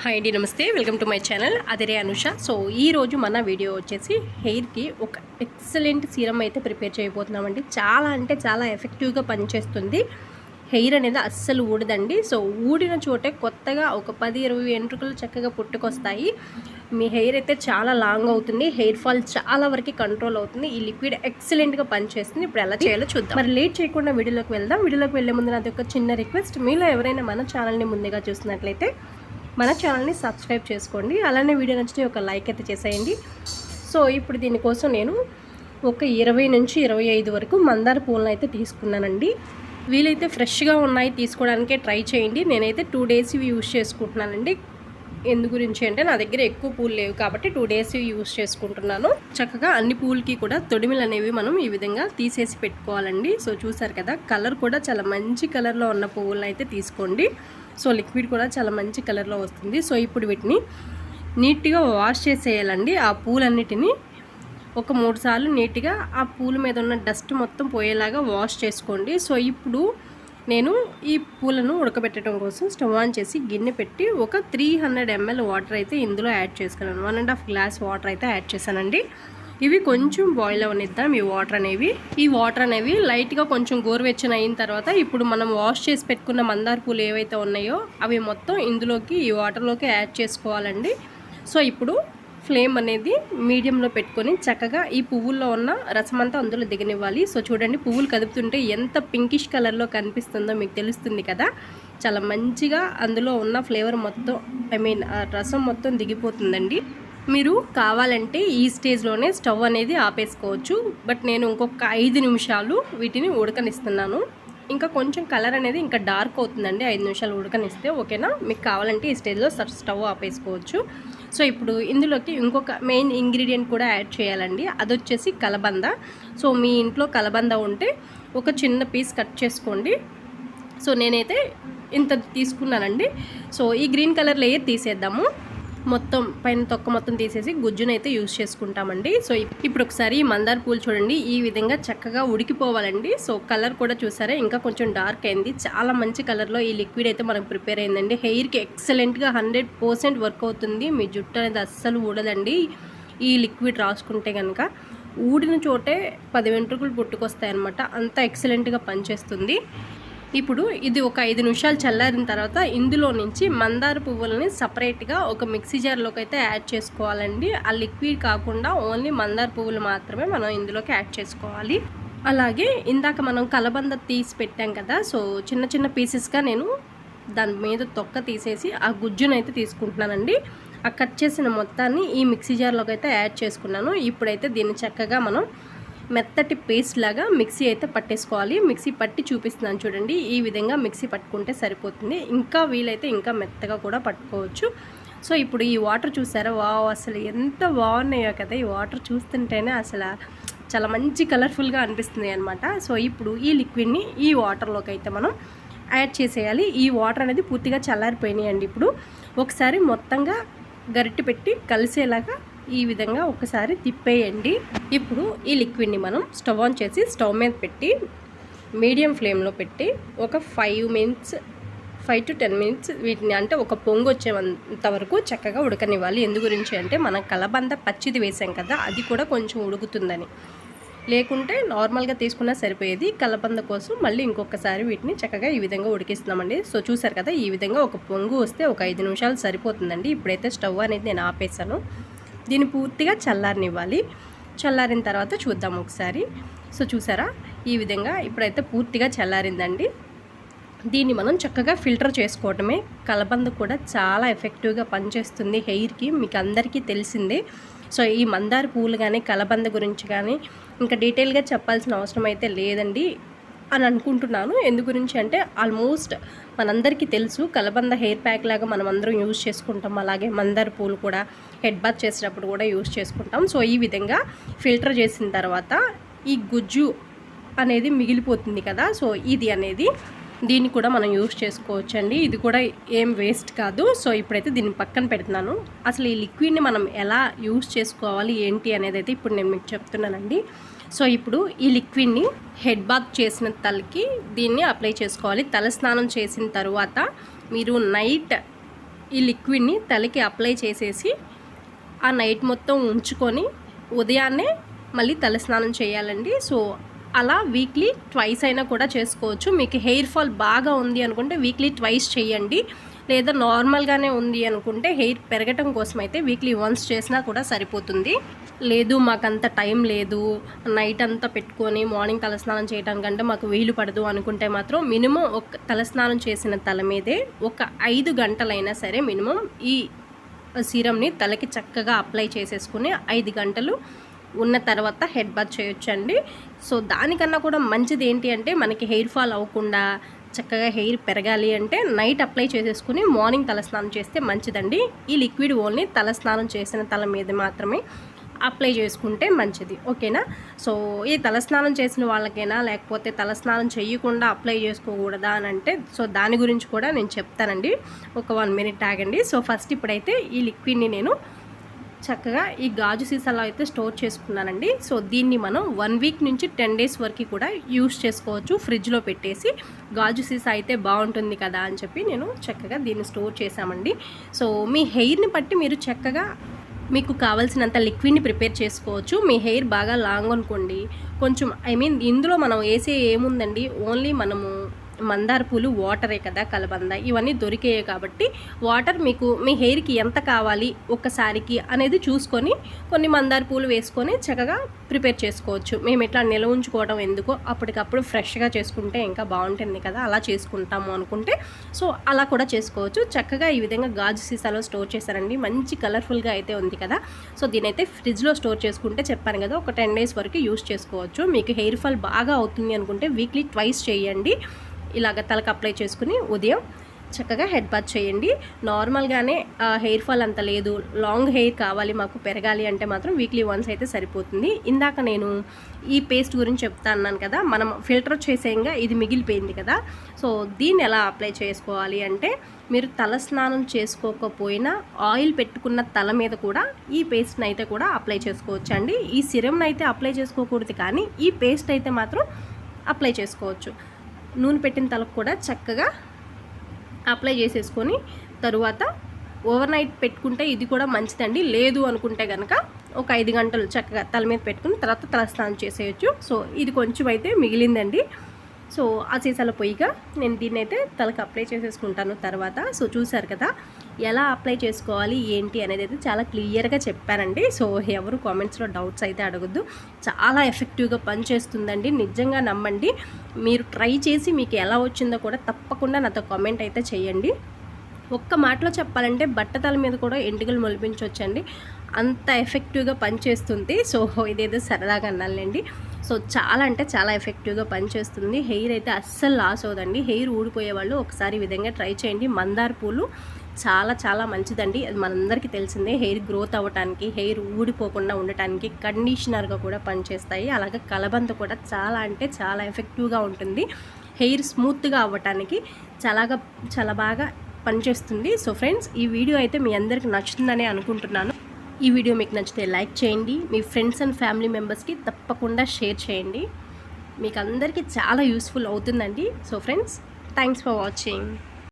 Hi అండి నమస్తే. Welcome to my channel. Adhire Anusha. So ఈ రోజు మన వీడియో వచ్చేసి హెయిర్కి ఒక ఎక్సలెంట్ సీరం అయితే ప్రిపేర్ చేయబోతున్నామండి. చాలా అంటే చాలా ఎఫెక్టివ్గా పనిచేస్తుంది. హెయిర్ అనేది అస్సలు ఊడదండి. సో ఊడిన చోటే కొత్తగా ఒక పది ఇరవై వెంట్రుకలు చక్కగా పుట్టుకొస్తాయి. మీ హెయిర్ అయితే చాలా లాంగ్ అవుతుంది. హెయిర్ ఫాల్ చాలా వరకు కంట్రోల్ అవుతుంది. ఈ లిక్విడ్ ఎక్సలెంట్గా పనిచేస్తుంది. ఇప్పుడు ఎలా చేయాలో చూద్దాం. మరి లేట్ చేయకుండా వీడియోలోకి వెళ్దాం. వీడియోలోకి వెళ్ళే ముందు నాది ఒక చిన్న రిక్వెస్ట్. మీలో ఎవరైనా మన ఛానల్ని ముందుగా చూసినట్లయితే మన ఛానల్ని సబ్స్క్రైబ్ చేసుకోండి. అలానే వీడియో నచ్చితే ఒక లైక్ అయితే చేసేయండి. సో ఇప్పుడు దీనికోసం నేను ఒక ఇరవై నుంచి ఇరవై ఐదు వరకు మందార పూలను అయితే తీసుకున్నానండి. వీలైతే ఫ్రెష్గా ఉన్నాయి తీసుకోవడానికే ట్రై చేయండి. నేనైతే టూ డేస్ ఇవి యూస్ చేసుకుంటున్నానండి. ఎందు గురించి అంటే నా దగ్గర ఎక్కువ పూలు లేవు కాబట్టి టూ డేస్ యూస్ చేసుకుంటున్నాను. చక్కగా అన్ని పూలకి కూడా తొడిమిలు అనేవి మనం ఈ విధంగా తీసేసి పెట్టుకోవాలండి. సో చూసారు కదా కలర్ కూడా చాలా మంచి కలర్లో ఉన్న పువ్వులను అయితే తీసుకోండి. సో లిక్విడ్ కూడా చాలా మంచి కలర్లో వస్తుంది. సో ఇప్పుడు వీటిని నీట్గా వాష్ చేసేయాలండి. ఆ పూలన్నిటిని ఒక మూడు సార్లు నీట్గా ఆ పూల మీద ఉన్న డస్ట్ మొత్తం పోయేలాగా వాష్ చేసుకోండి. సో ఇప్పుడు నేను ఈ పూలను ఉడకబెట్టడం కోసం స్టవ్ ఆన్ చేసి గిన్నె పెట్టి ఒక త్రీ హండ్రెడ్ ఎంఎల్ వాటర్ అయితే ఇందులో యాడ్ చేసుకున్నాను. One and half glass water అయితే యాడ్ చేశానండి. ఇవి కొంచెం బాయిల్ అవనిద్దాం ఈ వాటర్ అనేవి. ఈ వాటర్ అనేవి లైట్గా కొంచెం గోరువెచ్చని అయిన తర్వాత ఇప్పుడు మనం వాష్ చేసి పెట్టుకున్న మందార పూలు ఏవైతే ఉన్నాయో అవి మొత్తం ఇందులోకి ఈ వాటర్లోకి యాడ్ చేసుకోవాలండి. సో ఇప్పుడు ఫ్లేమ్ అనేది మీడియంలో పెట్టుకొని చక్కగా ఈ పువ్వుల్లో ఉన్న రసం అంతా అందులో దిగనివ్వాలి. సో చూడండి పువ్వులు కదుపుతుంటే ఎంత పింకిష్ కలర్లో కనిపిస్తుందో మీకు తెలుస్తుంది కదా. చాలా మంచిగా అందులో ఉన్న ఫ్లేవర్ మొత్తం ఐ మీన్ రసం మొత్తం దిగిపోతుందండి. మీరు కావాలంటే ఈ స్టేజ్లోనే స్టవ్ అనేది ఆపేసుకోవచ్చు. బట్ నేను ఇంకొక ఐదు నిమిషాలు వీటిని ఉడకనిస్తున్నాను. ఇంకా కొంచెం కలర్ అనేది ఇంకా డార్క్ అవుతుందండి. ఐదు నిమిషాలు ఉడకనిస్తే ఓకేనా? మీకు కావాలంటే ఈ స్టేజ్లో స్టవ్ ఆపేసుకోవచ్చు. సో ఇప్పుడు ఇందులోకి ఇంకొక మెయిన్ ఇంగ్రీడియంట్ కూడా యాడ్ చేయాలండి. అది వచ్చేసి కలబంద. సో మీ ఇంట్లో కలబంద ఉంటే ఒక చిన్న పీస్ కట్ చేసుకోండి. సో నేనైతే ఇంత తీసుకున్నానండి. సో ఈ గ్రీన్ కలర్ లేయర్ తీసేద్దాము. మొత్తం పైన తొక్క మొత్తం తీసేసి గుజ్జునైతే యూజ్ చేసుకుంటామండి. సో ఇప్పుడు ఒకసారి ఈ మందార పూలు చూడండి. ఈ విధంగా చక్కగా ఉడికిపోవాలండి. సో కలర్ కూడా చూసారా? ఇంకా కొంచెం డార్క్ అయింది. చాలా మంచి కలర్లో ఈ లిక్విడ్ అయితే మనకు ప్రిపేర్ అయిందండి. హెయిర్కి ఎక్సలెంట్గా హండ్రెడ్ పర్సెంట్ వర్క్ అవుతుంది. మీ జుట్టు అనేది అస్సలు ఊడదండి. ఈ లిక్విడ్ రాసుకుంటే కనుక ఊడిన చోటే పది వెంట్రుకలు పుట్టుకొస్తాయి అనమాట అంత ఎక్సలెంట్గా పనిచేస్తుంది. ఇప్పుడు ఇది ఒక ఐదు నిమిషాలు చల్లారిన తర్వాత ఇందులో నుంచి మందార పువ్వులని సపరేట్గా ఒక మిక్సీ జార్లోకి అయితే యాడ్ చేసుకోవాలండి. ఆ లిక్విడ్ కాకుండా ఓన్లీ మందార పువ్వులు మాత్రమే మనం ఇందులోకి యాడ్ చేసుకోవాలి. అలాగే ఇందాక మనం కలబంద తీసి పెట్టాం కదా సో చిన్న చిన్న పీసెస్గా నేను దాని మీద తొక్క తీసేసి ఆ గుజ్జును అయితే తీసుకుంటున్నానండి. ఆ కట్ చేసిన మొత్తాన్ని ఈ మిక్సీ జార్లోకి అయితే యాడ్ చేసుకున్నాను. ఇప్పుడైతే దీన్ని చక్కగా మనం మెత్తటి పేస్ట్ లాగా మిక్సీ అయితే పట్టేసుకోవాలి. మిక్సీ పట్టి చూపిస్తున్నాను చూడండి. ఈ విధంగా మిక్సీ పట్టుకుంటే సరిపోతుంది. ఇంకా వీలైతే ఇంకా మెత్తగా కూడా పట్టుకోవచ్చు. సో ఇప్పుడు ఈ వాటర్ చూసారా? వావ్ అసలు ఎంత బాగున్నాయో కదా! ఈ వాటర్ చూస్తుంటేనే అసలు చాలా మంచి కలర్ఫుల్గా అనిపిస్తుంది అనమాట సో ఇప్పుడు ఈ లిక్విడ్ని ఈ వాటర్లోకి అయితే మనం యాడ్ చేసేయాలి. ఈ వాటర్ అనేది పూర్తిగా చల్లారిపోయినాయండి ఇప్పుడు. ఒకసారి మొత్తంగా గరిటె పెట్టి కలిసేలాగా ఈ విధంగా ఒకసారి తిప్పేయండి. ఇప్పుడు ఈ లిక్విడ్ని మనం స్టవ్ ఆన్ చేసి స్టవ్ మీద పెట్టి మీడియం ఫ్లేమ్లో పెట్టి ఒక five minutes five to ten minutes వీటిని అంటే ఒక పొంగు వచ్చేంత వరకు చక్కగా ఉడకనివ్వాలి. ఎందు గురించి అంటే మనం కలబంద పచ్చిది వేసాం కదా అది కూడా కొంచెం ఉడుకుతుందని. లేకుంటే నార్మల్గా తీసుకున్నా సరిపోయేది. కలబంద కోసం మళ్ళీ ఇంకొకసారి వీటిని చక్కగా ఈ విధంగా ఉడికిస్తున్నామండి. సో చూసారు కదా ఈ విధంగా ఒక పొంగు వస్తే ఒక ఐదు నిమిషాలు సరిపోతుందండి. ఇప్పుడైతే స్టవ్ అనేది నేను ఆపేసాను. దీన్ని పూర్తిగా చల్లారనివ్వాలి. చల్లారిన తర్వాత చూద్దాం ఒకసారి. సో చూసారా? ఈ విధంగా ఇప్పుడైతే పూర్తిగా చల్లారిందండి. దీన్ని మనం చక్కగా ఫిల్టర్ చేసుకోవటమే. కలబంద కూడా చాలా ఎఫెక్టివ్గా పనిచేస్తుంది హెయిర్కి. మీకు అందరికీ తెలిసిందే. సో ఈ మందార పువ్వులు కానీ కలబంద గురించి కానీ ఇంకా డీటెయిల్గా చెప్పాల్సిన అవసరం అయితే లేదండి. అని అనుకుంటున్నాను. ఎందు గురించి అంటే ఆల్మోస్ట్ మనందరికీ తెలుసు కలబంద హెయిర్ ప్యాక్ లాగా మనం అందరం యూజ్ చేసుకుంటాం. అలాగే మందార పూలు కూడా హెడ్ బాత్ చేసేటప్పుడు కూడా యూజ్ చేసుకుంటాం. సో ఈ విధంగా ఫిల్టర్ చేసిన తర్వాత ఈ గుజ్జు అనేది మిగిలిపోతుంది కదా. సో ఇది అనేది దీన్ని కూడా మనం యూస్ చేసుకోవచ్చండి. ఇది కూడా ఏం వేస్ట్ కాదు. సో ఇప్పుడైతే దీన్ని పక్కన పెడుతున్నాను. అసలు ఈ లిక్విడ్ని మనం ఎలా యూస్ చేసుకోవాలి ఏంటి అనేది అయితే ఇప్పుడు నేను మీకు చెప్తున్నానండి. సో ఇప్పుడు ఈ లిక్విడ్ని హెడ్ బాత్ చేసిన తలకి దీన్ని అప్లై చేసుకోవాలి. తల స్నానం చేసిన తర్వాత మీరు నైట్ ఈ లిక్విడ్ని తలకి అప్లై చేసేసి ఆ నైట్ మొత్తం ఉంచుకొని ఉదయాన్నే మళ్ళీ తలస్నానం చేయాలండి. సో అలా వీక్లీ ట్వైస్ అయినా కూడా చేసుకోవచ్చు. మీకు హెయిర్ ఫాల్ బాగా ఉంది అనుకుంటే వీక్లీ ట్వైస్ చేయండి. లేదా నార్మల్గానే ఉంది అనుకుంటే హెయిర్ పెరగటం కోసం అయితే వీక్లీ వన్స్ చేసినా కూడా సరిపోతుంది. లేదు మాకంత టైం లేదు నైట్ అంతా పెట్టుకొని మార్నింగ్ తలస్నానం చేయడానికంటే మాకు వీలు పడదు అనుకుంటే మాత్రం మినిమం ఒక తలస్నానం చేసిన తల మీదే ఒక ఐదు గంటలైనా సరే మినిమం ఈ సీరమ్ని తలకి చక్కగా అప్లై చేసేసుకుని ఐదు గంటలు ఉన్న తర్వాత హెడ్ బాత్ చేయొచ్చండి. సో దానికన్నా కూడా మంచిది ఏంటి అంటే మనకి హెయిర్ ఫాల్ అవ్వకుండా చక్కగా హెయిర్ పెరగాలి అంటే నైట్ అప్లై చేసేసుకుని మార్నింగ్ తలస్నానం చేస్తే మంచిదండి. ఈ లిక్విడ్ ఓన్లీ తలస్నానం చేసిన తల మీద మాత్రమే. అప్లై చేసుకుంటే మంచిది ఓకేనా? సో ఈ తలస్నానం చేసిన వాళ్ళకైనా లేకపోతే తలస్నానం చేయకుండా అప్లై చేసుకోకూడదా అని అంటే సో దాని గురించి కూడా నేను చెప్తానండి. ఒక వన్ మినిట్ ఆగండి. సో ఫస్ట్ ఇప్పుడైతే ఈ లిక్విడ్ని నేను చక్కగా ఈ గాజు సీసాలో అయితే స్టోర్ చేసుకున్నానండి. సో దీన్ని మనం వన్ వీక్ నుంచి టెన్ డేస్ వరకు కూడా యూస్ చేసుకోవచ్చు. ఫ్రిడ్జ్లో పెట్టేసి గాజు సీసా అయితే బాగుంటుంది కదా అని చెప్పి నేను చక్కగా దీన్ని స్టోర్ చేశామండి. సో మీ హెయిర్ని బట్టి మీరు చక్కగా మీకు కావాల్సినంత లిక్విడ్ని ప్రిపేర్ చేసుకోవచ్చు. మీ హెయిర్ బాగా లాంగ్ అనుకోండి. కొంచెం ఐ మీన్ ఇందులో మనం వేసే ఏముందండి? ఓన్లీ మనము మందార పూలు వాటరే కదా కలబంద. ఇవన్నీ దొరికాయి కాబట్టి వాటర్ మీకు మీ హెయిర్కి ఎంత కావాలి ఒక్కసారికి అనేది చూసుకొని కొన్ని మందార పూలు వేసుకొని చక్కగా ప్రిపేర్ చేసుకోవచ్చు. మేము ఇట్లా నిల్వ ఉంచుకోవడం ఎందుకో అప్పటికప్పుడు ఫ్రెష్గా చేసుకుంటే ఇంకా బాగుంటుంది కదా అలా చేసుకుంటాము అనుకుంటే. సో అలా కూడా చేసుకోవచ్చు. చక్కగా ఈ విధంగా గాజు సీసాలో స్టోర్ చేశారండి. మంచి కలర్ఫుల్గా అయితే ఉంది కదా. సో దీనైతే ఫ్రిడ్జ్లో స్టోర్ చేసుకుంటే చెప్పాను కదా ఒక టెన్ డేస్ వరకు యూస్ చేసుకోవచ్చు. మీకు హెయిర్ ఫాల్ బాగా అవుతుంది అనుకుంటే వీక్లీ ట్వైస్ చేయండి. ఇలాగ తలకు అప్లై చేసుకుని ఉదయం చక్కగా హెడ్ బాత్ చేయండి. నార్మల్గానే హెయిర్ ఫాల్ అంత లేదు. లాంగ్ హెయిర్ కావాలి మాకు పెరగాలి అంటే మాత్రం వీక్లీ వన్స్ అయితే సరిపోతుంది. ఇందాక నేను ఈ పేస్ట్ గురించి చెప్తా అన్నాను కదా మనం ఫిల్టర్ చేసేయంగా ఇది మిగిలిపోయింది కదా. సో దీన్ని ఎలా అప్లై చేసుకోవాలి అంటే మీరు తల స్నానం చేసుకోకపోయినా ఆయిల్ పెట్టుకున్న తల మీద కూడా ఈ పేస్ట్ని అయితే కూడా అప్లై చేసుకోవచ్చు అండి ఈ సిరమ్ని అయితే అప్లై చేసుకోకూడదు కానీ ఈ పేస్ట్ అయితే మాత్రం అప్లై చేసుకోవచ్చు. నూనె పెట్టిన తలకు కూడా చక్కగా అప్లై చేసేసుకొని తరువాత ఓవర్ నైట్ పెట్టుకుంటే ఇది కూడా మంచిదండి. లేదు అనుకుంటే కనుక ఒక ఐదు గంటలు చక్కగా తల మీద పెట్టుకుని తర్వాత తలస్నానం చేసేయచ్చు. సో ఇది కొంచెం అయితే మిగిలిందండి. సో ఆ సీసాల పొయ్యిగా నేను దీన్ని అయితే తలకు అప్లై చేసేసుకుంటాను తర్వాత. సో చూసారు కదా ఎలా అప్లై చేసుకోవాలి ఏంటి అనేది అయితే చాలా క్లియర్గా చెప్పానండి సో ఎవరు కామెంట్స్లో డౌట్స్ అయితే అడగద్దు. చాలా ఎఫెక్టివ్గా పనిచేస్తుందండి. నిజంగా నమ్మండి. మీరు ట్రై చేసి మీకు ఎలా వచ్చిందో కూడా తప్పకుండా నాతో కామెంట్ అయితే చేయండి. ఒక్క మాటలో చెప్పాలంటే బట్టతల మీద కూడా ఎంటుకలు మొలిపించవచ్చండి అంత ఎఫెక్టివ్గా పనిచేస్తుంది. సో ఇదేదో సరదాగా అన్నాలండి సో చాలా అంటే చాలా ఎఫెక్టివ్గా పనిచేస్తుంది. హెయిర్ అయితే అస్సలు లాస్ అవుదండి హెయిర్ ఊడిపోయే వాళ్ళు ఒకసారి విధంగా ట్రై చేయండి. మందార పూలు చాలా చాలా మంచిదండి. అది మనందరికీ తెలిసిందే. హెయిర్ గ్రోత్ అవ్వటానికి హెయిర్ ఊడిపోకుండా ఉండటానికి కండిషనర్గా కూడా పనిచేస్తాయి. అలాగే కలబంద కూడా చాలా అంటే చాలా ఎఫెక్టివ్గా ఉంటుంది. హెయిర్ స్మూత్గా అవ్వటానికి చాలాగా చాలా బాగా పనిచేస్తుంది. సో ఫ్రెండ్స్ ఈ వీడియో అయితే మీ అందరికి నచ్చుతుందని అనుకుంటున్నాను. ఈ వీడియో మీకు నచ్చితే లైక్ చేయండి. మీ ఫ్రెండ్స్ అండ్ ఫ్యామిలీ మెంబర్స్కి తప్పకుండా షేర్ చేయండి. మీకు అందరికీ చాలా యూస్ఫుల్ అవుతుందండి. So friends thanks for watching.